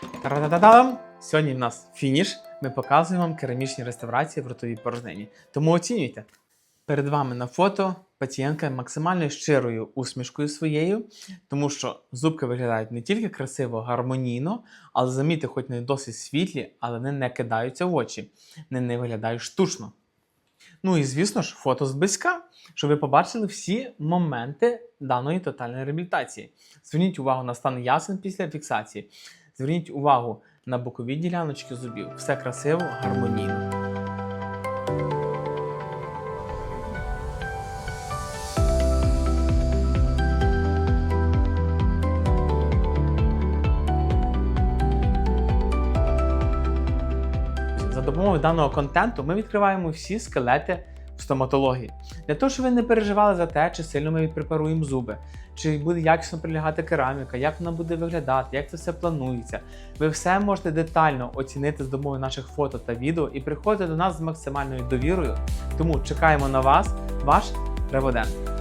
Та-да-да-дам! Сьогодні в нас фініш. Ми показуємо вам керамічні реставрації в ротовій порожнині. Тому оцінюйте. Перед вами на фото пацієнтка максимально щирою усмішкою своєю, тому що зубки виглядають не тільки красиво, гармонійно, але замітьте, хоч не досить світлі, але вони не кидаються в очі, вони не виглядають штучно. Ну і звісно ж, фото зблизька, щоб ви побачили всі моменти даної тотальної реабілітації. Зверніть увагу на стан ясен після фіксації. Зверніть увагу на бокові діляночки зубів. Все красиво, гармонійно. За допомогою даного контенту ми відкриваємо всі скелети стоматології. Для того, щоб ви не переживали за те, чи сильно ми відпрепаруємо зуби, чи буде якісно прилягати кераміка, як вона буде виглядати, як це все планується. Ви все можете детально оцінити з допомогою наших фото та відео і приходити до нас з максимальною довірою. Тому чекаємо на вас, ваш Реводент.